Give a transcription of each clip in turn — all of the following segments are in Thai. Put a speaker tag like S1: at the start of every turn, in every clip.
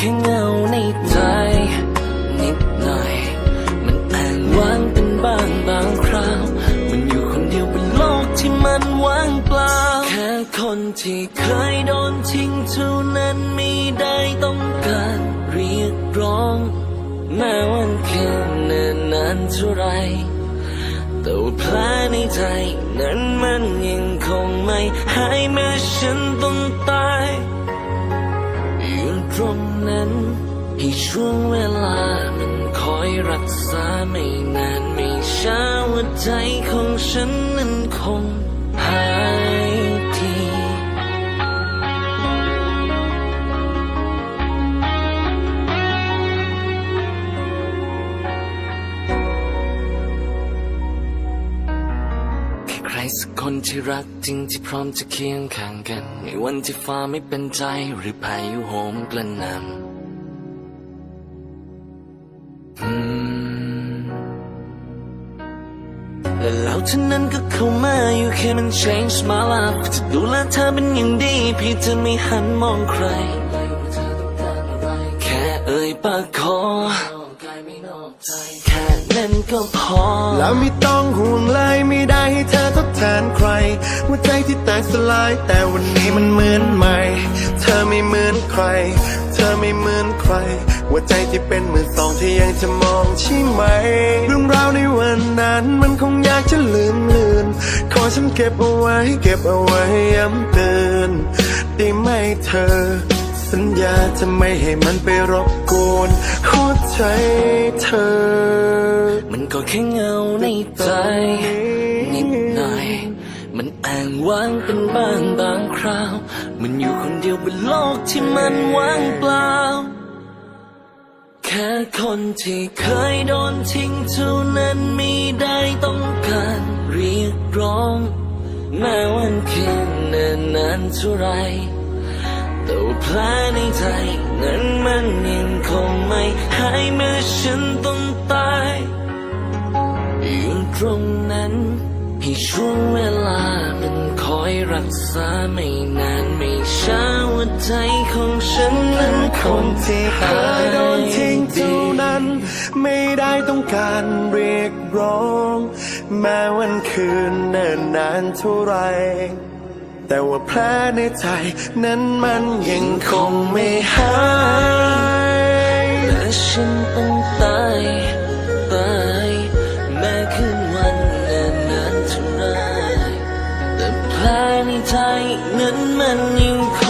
S1: แค่เงาในใจนิดหน่อย มันอ่างว่างเป็นบางบางคราว มันอยู่คนเดียวบนโลกที่มันว่างเปล่า แค่คนที่เคยโดนทิ้งเท่านั้นไม่ได้ต้องการเรียกร้อง แม้วันคืนเนิ่นนานเท่าไรแต่ว่าแผลในใจนั้นมันยังคงไม่หายแม้ฉันต้องตาย นั้นให้ช่วงเวลามันคอยรักษาไม่นานไม่ช้าหัวใจของฉันนั้นคงหายทีแค่ใครสักคนที่รักจริงที่พร้อมจะเคียงข้างกัน ในวันที่ฟ้าไม่เป็นใจหรือพายุโหมกระหน่ำ เท่านั้นก็เข้ามาอยู่แค่มัน change my life จะดูแลเธอเป็นอย่างดีเพี่จะไม่หันมองใคร แค่เอ่ยปากขอแค่นั้นก็พอ
S2: แล้วไม่ต้องห่วงเลยไม่ได้ให้เธอทดแทนใคร หัวใจที่แตกสลาย แต่วันนี้มันเหมือนใหม่ เธอไม่เหมือนใคร เธอไม่เหมือนใคร หัวใจที่เป็นมือสองที่ยังจะมองใช่ไหม เรื่องราวในวันนั้นมันคงอยากจะลืมลือนขอฉันเก็บเอาไว้ เก็บเอาไว้ย้ำเตือนได้ไหมเธอ สัญญาจะไม่ให้มันไปรบกวนหัวใจเธอ
S1: มันก็แค่เงาในใจนิดหน่อย มันอ่างว่างเป็นบางบางคราว มันอยู่คนเดียวบนโลกที่มันว่างเปล่า แค่คนที่เคยโดนทิ้งเท่านั้นม่ได้ต้องการเรียกร้อง แม้วันคืนเนิ่นนานเท่าไรแต่แผลในใจนั้นมันยังคงไม่หายเมื่อฉันต้องตายอยู่ตรงนั้นให้ช่วงเวลา อยรักษาไม่นานไม่ช้าหัวใจของฉันนั้นคง
S2: ที่เคยโดนทิ้งเท่านั้น ไม่ได้ต้องการเรียกร้อง แม้วันคืนเนิ่นนานเท่าไร แต่ว่าแผลในใจนั้นมันยังคงไม่หาย
S1: และฉันต้องตาย ลายในใจนั้นมันยังค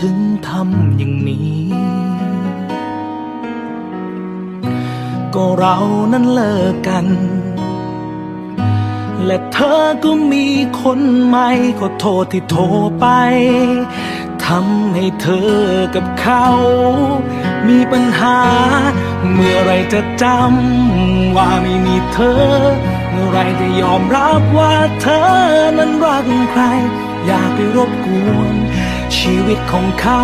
S1: ถึงทำอย่างนี้ ก็เรานั้นเลิกกัน และเธอก็มีคนใหม่ขอโทษที่โทรไปทำให้เธอกับเขา มีปัญหา เมื่อไรจะจำว่าไม่มีเธอ เมื่อไรจะยอมรับว่าเธอนั้นรักใคร อยากไปรบกวน ชีวิตของเขา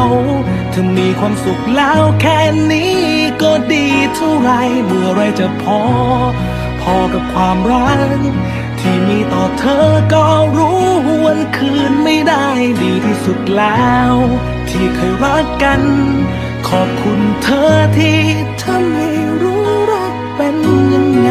S1: เธอมีความสุขแล้วแค่นี้ก็ดีเท่าไรเมื่อไรจะพอ พอกับความรัก ที่มีต่อเธอก็รู้วันคืนไม่ได้ดีที่สุดแล้ว ที่เคยรักกัน ขอบคุณเธอที่ทำให้รู้รักเป็นยังไง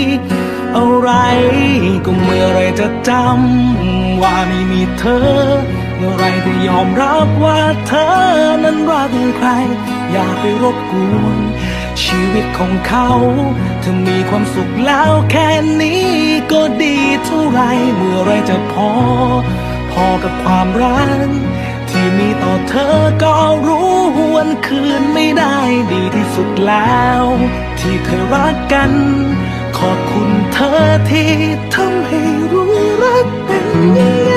S1: อะไร ก็เมื่อไรจะจำว่าไม่มีเธอ เมื่อไรจะยอมรับว่าเธอนั้นรักใคร อยากไปรบกวนชีวิตของเขาเธอมีความสุขแล้วแค่นี้ก็ดีเท่าไร เมื่อไรจะพอ พอกับความรักที่มีต่อเธอก็รู้วันคืนไม่ได้ดีที่สุดแล้ว ที่เคยรักกัน อบคุณเธอที่ทำให้รู้รักเป็นยังไง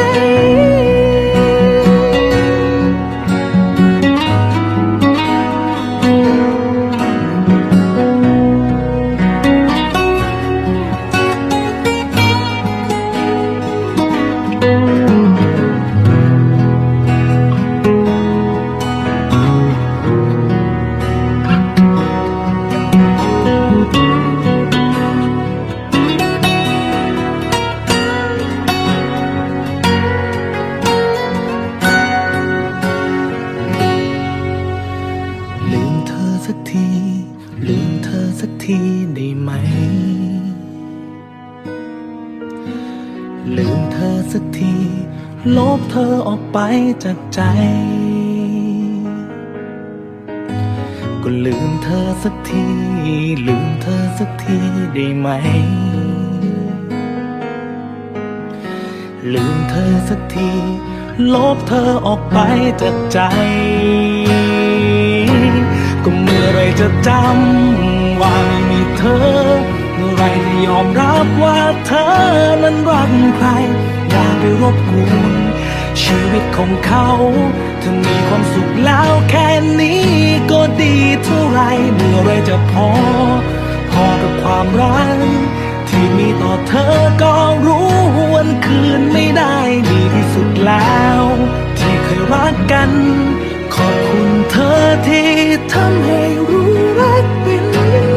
S1: สักที ลบเธอออกไปจากใจ ก็ลืมเธอสักที ลืมเธอสักทีได้ไหม ลืมเธอสักที ลบเธอออกไปจากใจ ก็เมื่อไรจะจำว่าไม่มีเธอเมื่อไรจะยอมรับว่าเธอนั้นรักใคร ไปรบกวนชีวิตของเขาเธอมีความสุขแล้วแค่นี้ก็ดีเท่าไรเมื่อไรจะพอ พอกับความรักที่มีต่อเธอก็รู้วันคืนไม่ได้ดีที่สุดแล้ว ที่เคยรักกัน ขอบคุณเธอที่ทำให้รู้รักเป็นยัง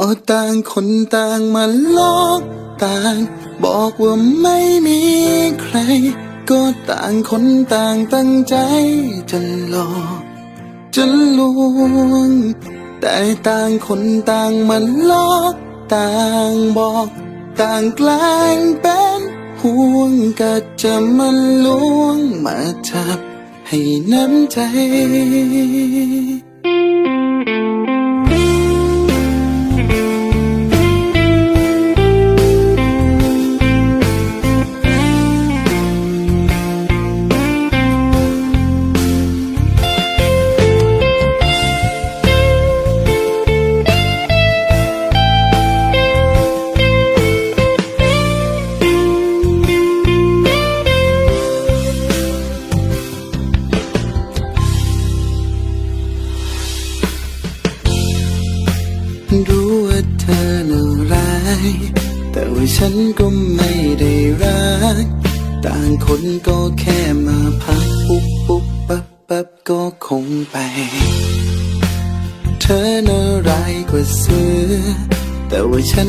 S2: ก็ต่างคนต่างมาลอกต่าง บอกว่าไม่มีใคร ก็ต่างคนต่างตั้งใจจะหลอกจะลวง แต่ต่างคนต่างมาลอกต่างบอก ต่างแกล้งเป็นห่วงก็จะมาลวงมาจับให้น้ำใจ
S3: นก็ไม่ได้รัก ต่างคนก็แค่มาพักปุ๊บปุ๊บปั๊บปั๊บก็คงไป เธอน่าร้ายกว่าเสือแต่ว่าฉัน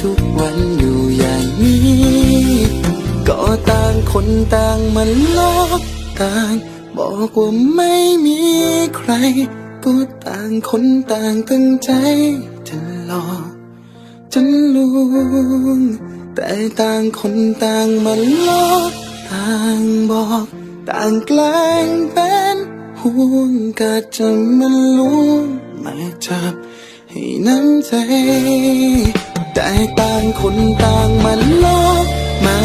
S3: ทุกวันอยู่อย่างนี้ ก็ต่างคนต่างมันลอกต่าง บอกว่าไม่มีใคร ก็ต่างคนต่างตั้งใจจะหลอกจะลวงแต่ต่างคนต่างมันลอกต่างบอก ต่างแกล้งเป็นห่วงก็จะมันลวงมาจับให้น้ำใจ แต่ต่างคนต่างมันลอกมา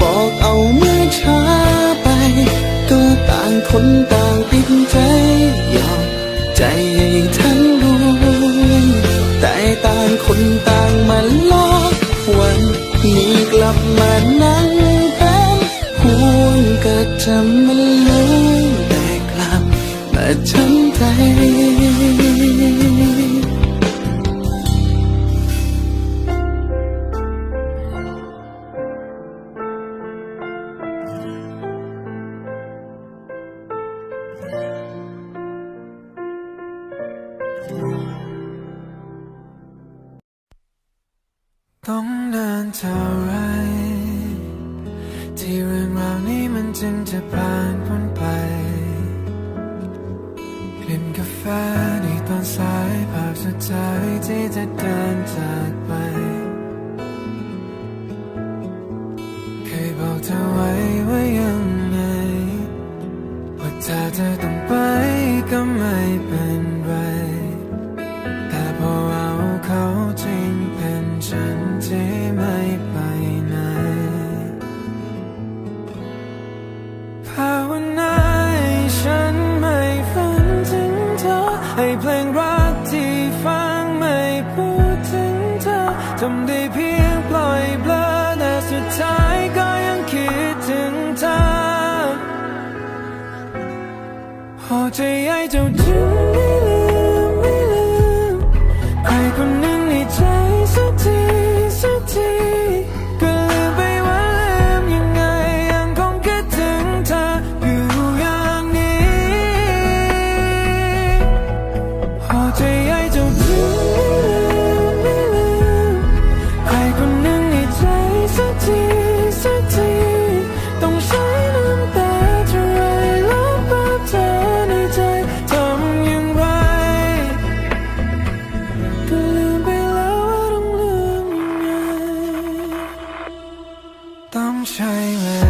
S3: บอกเอาเมื่อช้าไป ก็ต่างคนต่างปิดใจยอมใจให้ทั้งดวงแต่ต่างคนต่างมันลอกวันนี้กลับมานั่ง
S4: ไปก็ไม่เป็น time.